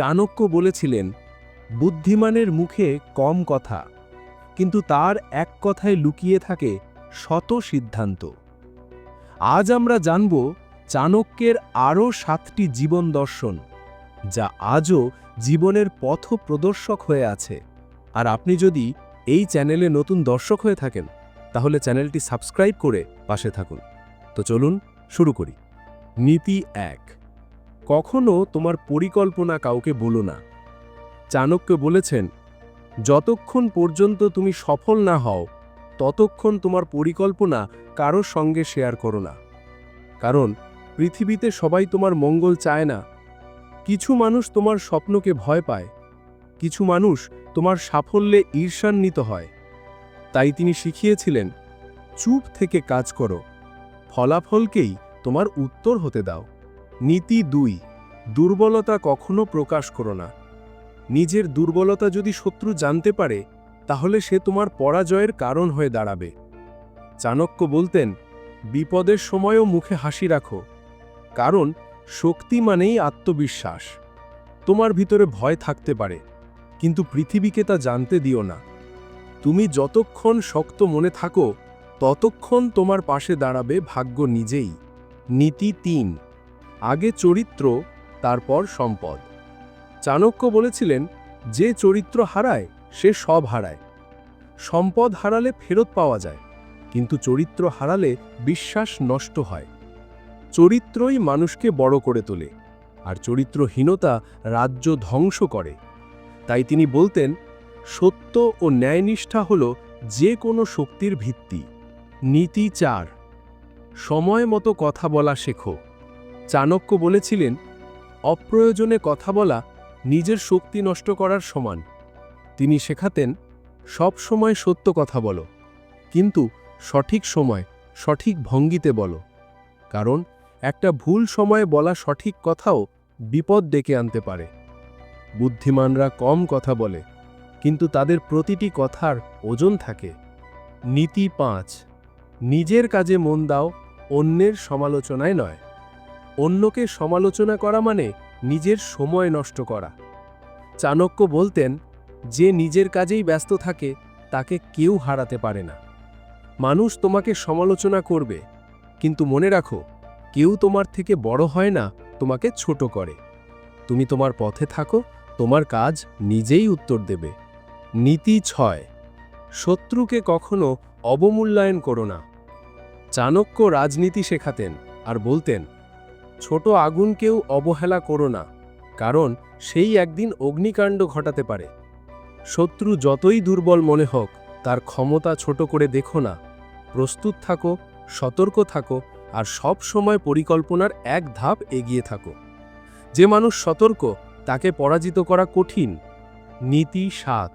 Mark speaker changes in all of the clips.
Speaker 1: চাণক্য বলেছিলেন, বুদ্ধিমানের মুখে কম কথা, কিন্তু তার এক কথায় লুকিয়ে থাকে শত সিদ্ধান্ত। আজ আমরা জানব চাণক্যের আরও সাতটি জীবন দর্শন, যা আজও জীবনের পথ প্রদর্শক হয়ে আছে। আর আপনি যদি এই চ্যানেলে নতুন দর্শক হয়ে থাকেন, তাহলে চ্যানেলটি সাবস্ক্রাইব করে পাশে থাকুন। তো চলুন শুরু করি। নীতি এক কখনো তোমার পরিকল্পনা কাউকে বলো না। চাণক্য বলেছেন, যতক্ষণ পর্যন্ত তুমি সফল না হও, ততক্ষণ তোমার পরিকল্পনা কারোর সঙ্গে শেয়ার করো না। কারণ, পৃথিবীতে সবাই তোমার মঙ্গল চায় না। কিছু মানুষ তোমার স্বপ্নকে ভয় পায়, কিছু মানুষ তোমার সাফল্যে ঈর্ষান্বিত হয়। তাই তিনি শিখিয়েছিলেন, চুপ থেকে কাজ করো, ফলাফলকেই তোমার উত্তর হতে দাও। নীতি দুই, দুর্বলতা কখনো প্রকাশ করো না। নিজের দুর্বলতা যদি শত্রু জানতে পারে, তাহলে সে তোমার পরাজয়ের কারণ হয়ে দাঁড়াবে। চাণক্য বলতেন, বিপদের সময়ও মুখে হাসি রাখো। কারণ শক্তি মানেই আত্মবিশ্বাস। তোমার ভিতরে ভয় থাকতে পারে, কিন্তু পৃথিবীকে তা জানতে দিও না। তুমি যতক্ষণ শক্ত মনে থাকো, ততক্ষণ তোমার পাশে দাঁড়াবে ভাগ্য নিজেই। নীতি তিন আগে চরিত্র, তারপর সম্পদ। চাণক্য বলেছিলেন, যে চরিত্র হারায়, সে সব হারায়। সম্পদ হারালে ফেরত পাওয়া যায়, কিন্তু চরিত্র হারালে বিশ্বাস নষ্ট হয়। চরিত্রই মানুষকে বড় করে তোলে, আর চরিত্রহীনতা রাজ্য ধ্বংস করে। তাই তিনি বলতেন, সত্য ও ন্যায়নিষ্ঠা হল যে কোনো শক্তির ভিত্তি। নীতি চার। সময় মতো কথা বলা শেখো। চাণক্য বলেছিলেন, অপ্রয়োজনে কথা বলা নিজের শক্তি নষ্ট করার সমান। তিনি শেখাতেন, সব সময় সত্য কথা বলো, কিন্তু সঠিক সময় সঠিক ভঙ্গিতে বলো। কারণ একটা ভুল সময়ে বলা সঠিক কথাও বিপদ ডেকে আনতে পারে। বুদ্ধিমানরা কম কথা বলে, কিন্তু তাদের প্রতিটি কথার ওজন থাকে। নীতি পাঁচ, নিজের কাজে মন দাও, অন্যের সমালোচনায় নয়। অন্যকে সমালোচনা করা মানে নিজের সময় নষ্ট করা। চাণক্য বলতেন, যে নিজের কাজেই ব্যস্ত থাকে, তাকে কেউ হারাতে পারে না। মানুষ তোমাকে সমালোচনা করবে, কিন্তু মনে রাখো, কেউ তোমার থেকে বড় হয় না, তোমাকে ছোট করে। তুমি তোমার পথে থাকো, তোমার কাজ নিজেই উত্তর দেবে। নীতি ছয়, শত্রুকে কখনো অবমূল্যায়ন করো না। চাণক্য রাজনীতি শেখাতেন আর বলতেন ছোট আগুনকেও অবহেলা করো না, কারণ সেই একদিন অগ্নিকাণ্ড ঘটাতে পারে। শত্রু যতই দুর্বল মনে হোক, তার ক্ষমতা ছোট করে দেখো না। প্রস্তুত থাকো, সতর্ক থাকো, আর সব সময় পরিকল্পনার এক ধাপ এগিয়ে থাকো। যে মানুষ সতর্ক, তাকে পরাজিত করা কঠিন। নীতি সাত।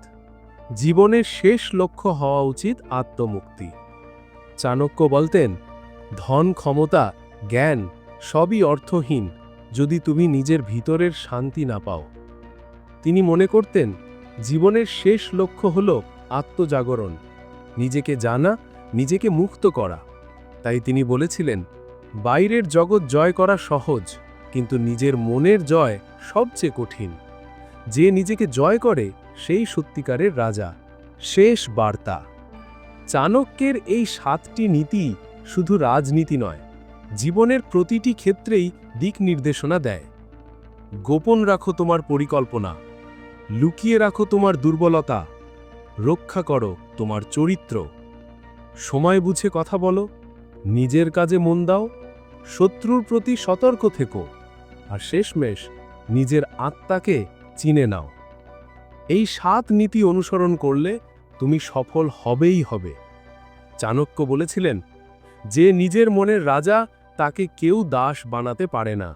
Speaker 1: জীবনের শেষ লক্ষ্য হওয়া উচিত আত্মমুক্তি। চাণক্য বলতেন, ধন ক্ষমতা, জ্ঞান সবই অর্থহীন, যদি তুমি নিজের ভিতরের শান্তি না পাও। তিনি মনে করতেন, জীবনের শেষ লক্ষ্য হল আত্মজাগরণ। নিজেকে জানা, নিজেকে মুক্ত করা। তাই তিনি বলেছিলেন, বাইরের জগৎ জয় করা সহজ, কিন্তু নিজের মনের জয় সবচেয়ে কঠিন। যে নিজেকে জয় করে, সেই সত্যিকারের রাজা। শেষ বার্তা। চাণক্যের এই সাতটি নীতি শুধু রাজনীতি নয় জীবনের প্রতিটি ক্ষেত্রেই দিক নির্দেশনা দেয়। গোপন রাখো তোমার পরিকল্পনা, লুকিয়ে রাখো তোমার দুর্বলতা, রক্ষা করো তোমার চরিত্র। সময় বুঝে কথা বলো, নিজের কাজে মন দাও, শত্রুর প্রতি সতর্ক থেকো, আর শেষমেশ নিজের আত্মাকে চিনে নাও। এই সাত নীতি অনুসরণ করলে তুমি সফল হবেই হবে। চাণক্য বলেছিলেন, যে নিজের মনের রাজা তাকে কেউ দাস বানাতে পারে না।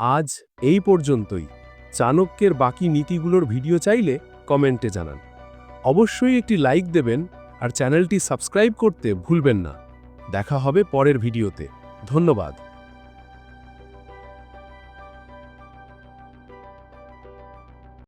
Speaker 1: আজ এই পর্যন্তই। চাণক্যের বাকি নীতিগুলোর ভিডিও চাইলে কমেন্টে জানান। অবশ্যই একটি লাইক দেবেন আর চ্যানেলটি সাবস্ক্রাইব করতে ভুলবেন না। দেখা হবে পরের ভিডিওতে। ধন্যবাদ।